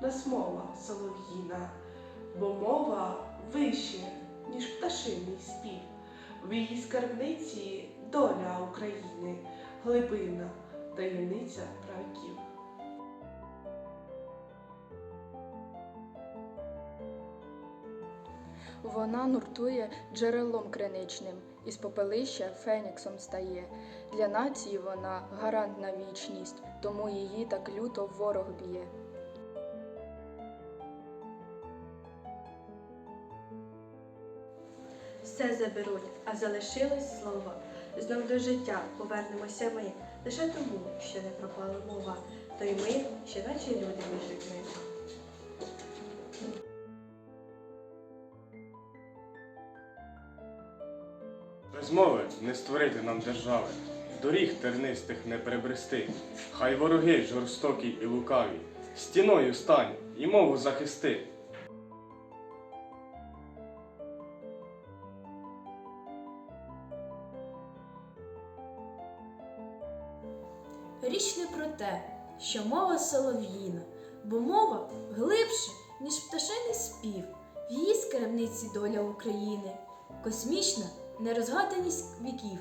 нас мова солов'їна, бо мова вище, ніж пташиний спів. В її скарбниці доля України, глибина, таємниця правків. Вона нуртує джерелом криничним, із попелища феніксом стає. Для нації вона гарант на вічність, тому її так люто ворог б'є. Все заберуть, а залишилось слово. Знов до життя повернемося ми, лише тому, що не пропала мова, то й ми, ще наче люди між людьми. Мови не створити нам держави, доріг тернистих не перебрести. Хай вороги жорстокі і лукаві, стіною стань і мову захисти. Річ не про те, що мова солов'їна, бо мова глибше, ніж пташиний спів, в її скарбниці доля України, космічна нерозгаданість віків.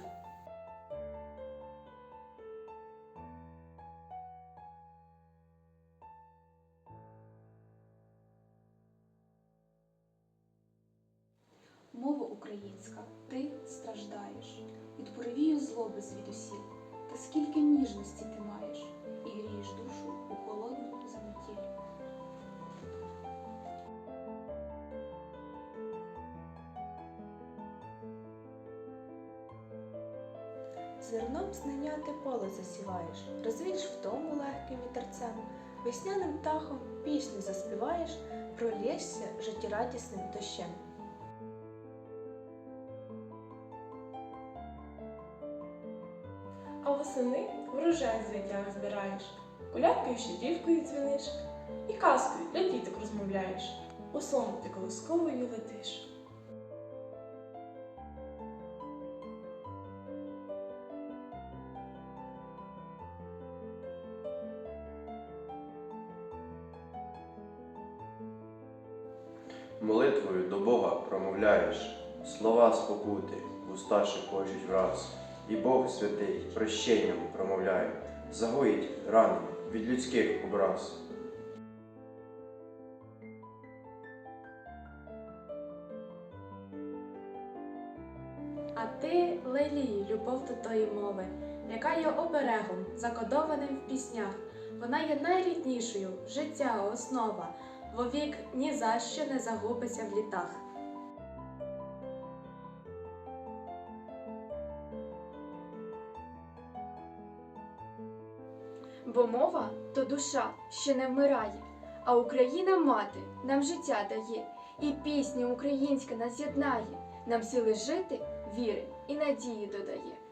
Мова українська, ти страждаєш. Від поривію злоби звідусіль, та скільки ніжності ти маєш, і грієш душу у холодну заметіль. Зерном знання ти поле засіваєш, розвієш втому легким вітерцем, весняним птахом пісню заспіваєш, пролєшся життєрадісним дощем. А восени врожай з вітях збираєш, колядкою щедрівкою дзвіниш, і казкою для діток розмовляєш, у сон ти колосковою летиш. Молитвою до Бога промовляєш, слова спокути, вуста шепочуть враз, і Бог святий прощенням промовляє, загоїть рани від людських образ. А ти лелій любов до тої мови, яка є оберегом, закодованим в піснях. Вона є найріднішою, життя основа, вовік ні за що не загубиться в літах. Бо мова то душа, що не вмирає, а Україна мати нам життя дає, і пісня українська нас єднає, нам сили жити, віри і надії додає.